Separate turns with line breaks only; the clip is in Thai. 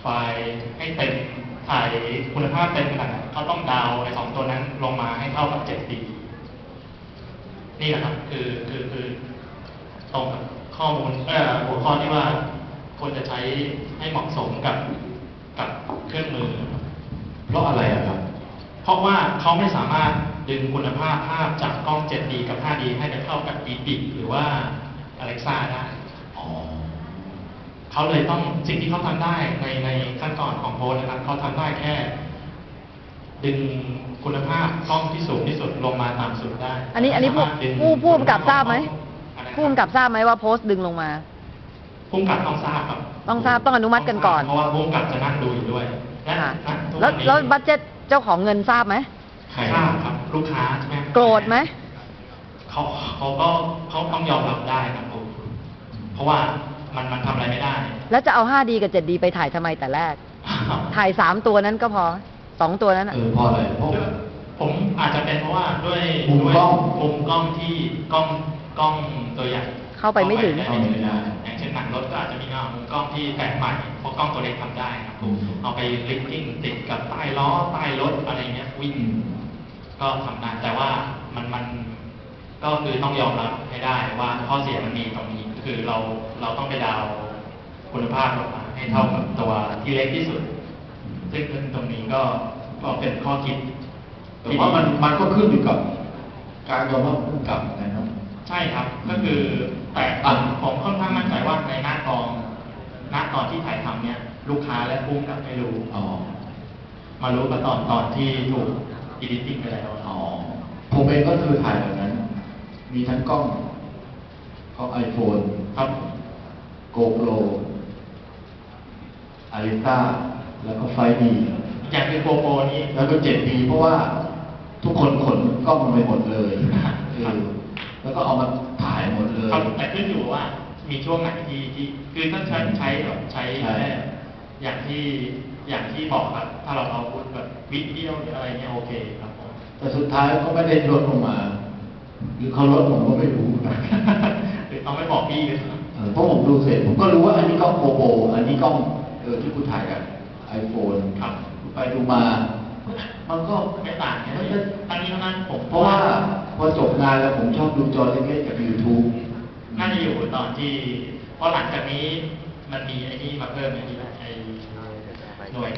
ไฟล์ให้เต็มถ่ายคุณภาพเต็มขนาดไหนเขาต้องดาวน์ไอ้สองตัวนั้นลงมาให้เท่ากับ 7D นี่แหละครับ คือคือคือตรงกับข้อมูลเอ่อหัวข้อที่ว่าควรจะใช้ให้เหมาะสมกับกับเครื่องมือ
เพราะอะไรอะครับ
เพราะว่าเขาไม่สามารถดึงคุณภาพภาพจากกล้อง 7D กับ 5D ให้ไปเท่ากับ d ีหรือว่า Alexa ได้
อ๋อ
เขาเลยต้องสิ่งที่เขาทำได้ในในขั้นตอนของโพสต์นะครับเขาทำได้แค่ ดึงคุณภาพกล้องที่สูงที่สุดลงมาตามสุดได้
อันนี้อันนี้ผู้
สามารถดึง
ผู้ผู้กำกับทราบไหม
อะไรนะ
ผู้กำกับทราบไหมว่าโพสต์ดึงลงมา
ผู้กำกับต้องทราบครับ
ต้องทราบต้องอนุมัติกันก่อน
เพราะว่าผู้กำกับจะนั่งดูอยู่ด้วยและ
ค่ะ
ณทุก
แล้ว
นนี้
แล้วบัตเจ็ตเจ้าของเงินทราบไหม
ใคร
ทราบครับลูกค้าใช่ไหม
โกรธไหม
เขาเขาก็เขาต้องยอมรับได้ครับผมเพราะว่า มันมันทำอะไรไม่ได้
แล้วจะเอา 5D กับ 7D ไปถ่ายทำไมแต่แรก ถ่าย 3 ตัวนั้นก็พอสองตัวนั้นน่ะ
เออเพราะอะไรเพราะ
ผมอาจจะเป็นเพราะว่าด้วย
มุม
ด้วย
กล้อง
มุมกล้องที่กล้องกล้องตัวใหญ่
เข้าไปไม่ถึง
เข้าไปไม่ถึง
เข้าไปไม่ได้
อย่างเช่นหนังรถก็อาจจะมีมุมกล้องที่แปลกใหม่เพราะกล้องตัวเล็กทำได้ครับ
อืม
เอาไปลิงกิ้งติดกับใต้ล้อใต้รถอะไรเงี้ยวิ่ง
อืม
ก็ทำได้แต่ว่ามันมันก็คือต้องยอมรับให้ได้ว่าข้อเสียมันมีตรงนี้ คือเราเราต้องไปดาวน์คุณภาพลงมาให้เท่ากับตัวที่เล็กที่สุดซึ่งซึ่งตรงนี้ก็ก็เป็นข้อคิด
แต่ว่ามันมันก็ขึ้นอยู่กับ การยอมรับผู้กำกับนะครับ
ใช่ครับ ก็คือแต่
อะ
ผมค่อนข้างมั่นใจว่าในหน้ากองหน้าตอนที่ถ่ายทำเนี่ย ลูกค้าและผู้กำกับไม่รู้
อ๋อ
มารู้ก็ตอนตอนที่ถูกอีดิติ้งไปแล้ว
อ๋อผมเองก็คือถ่ายแบบนั้น มีทั้งกล้อง กล้องไอโฟน
ครับ
โกโปรอาริต้าแล้วก็ไฟดี
อย่างคือโกโปรนี้
แล้วก็เจ็ดดีเพราะว่าทุกคนขนกล้องมันไปหมดเลยเออแล้วก็เอามาถ่ายหมดเลย
ครับแต่ขึ้นอยู่ว่า มีช่วงไหนที่ที่คือถ้าใช้ใช้แบบใช้
ใช่
แค่อย่างที่อย่างที่บอกครับ ถ้าเราเอาพูดแบบวิดีโอหรืออะไรเนี่ยโอเคครับผม
แต่สุดท้ายก็ไม่ได้ลดลงมา หรือเขาลดผมก็ไม่รู้นะ
หรือต้องไม่บอกพี่เลย
เออเพราะผมดูเสร็จผมก็รู้ว่าอันนี้กล้องโกโปรอันนี้กล้องเออที่คุณถ่ายกับไอโฟน
ครับ
ไปดูมา มันก็
ไม่ต่างกัน
มัน
เล
ก็
ยทั้งนี้ทั้งนั้นผม
เพราะว่าพอจบงานแล้วผมชอบดูจอเล็กๆจาก YouTube
น่าจะอยู่ตอนที่เพราะหลังจากนี้มันมีไอ้นี่มาเพิ่มไอ้นี่แหละไอ้หน่วย